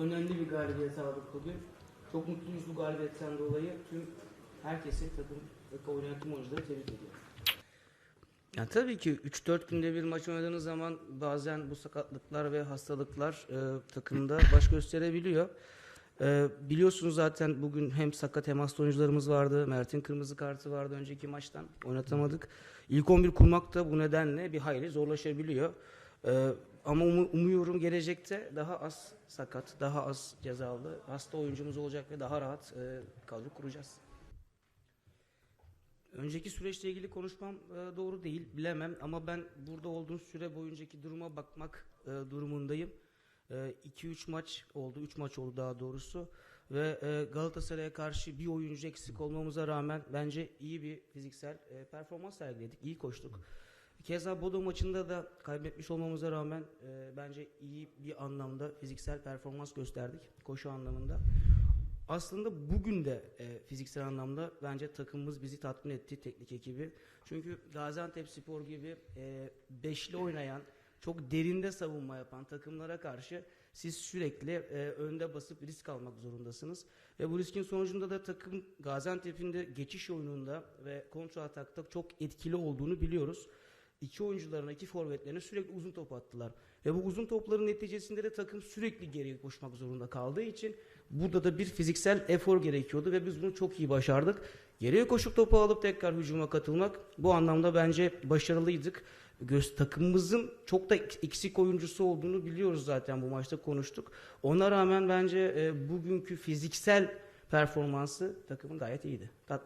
önemli bir galibiyet aldık bugün. Çok mutluyuz bu galibiyetten dolayı. Tüm herkesi takım ve oynayan oyuncuları tebrik ediyorum. Ya tabii ki 3-4 günde bir maç oynadığınız zaman bazen bu sakatlıklar ve hastalıklar e, takımda baş gösterebiliyor. E, biliyorsunuz zaten bugün hem sakat hem hasta oyuncularımız vardı. Mert'in kırmızı kartı vardı önceki maçtan. Oynatamadık. İlk 11 kurmak da bu nedenle bir hayli zorlaşabiliyor. E, ama umu- umuyorum gelecekte daha az sakat, daha az cezalı, hasta oyuncumuz olacak ve daha rahat e, kadro kuracağız. Önceki süreçle ilgili konuşmam e, doğru değil, bilemem ama ben burada olduğum süre boyuncaki duruma bakmak e, durumundayım. 2-3 maç oldu, 3 maç oldu daha doğrusu ve e, Galatasaray'a karşı bir oyuncu eksik olmamıza rağmen bence iyi bir fiziksel e, performans sergiledik, iyi koştuk. Keza Bodo maçında da kaybetmiş olmamıza rağmen e, bence iyi bir anlamda fiziksel performans gösterdik koşu anlamında. Aslında bugün de e, fiziksel anlamda bence takımımız bizi tatmin etti teknik ekibi. Çünkü Gaziantep Spor gibi e, beşli oynayan, çok derinde savunma yapan takımlara karşı siz sürekli e, önde basıp risk almak zorundasınız. Ve bu riskin sonucunda da takım Gaziantep'in de geçiş oyununda ve kontra atakta çok etkili olduğunu biliyoruz. İki oyuncularına, iki forvetlerine sürekli uzun top attılar. Ve bu uzun topların neticesinde de takım sürekli geriye koşmak zorunda kaldığı için burada da bir fiziksel efor gerekiyordu ve biz bunu çok iyi başardık. Geriye koşup topu alıp tekrar hücuma katılmak bu anlamda bence başarılıydık. Göz takımımızın çok da eksik oyuncusu olduğunu biliyoruz zaten bu maçta konuştuk. Ona rağmen bence e, bugünkü fiziksel performansı takımın gayet iyiydi. Tatmin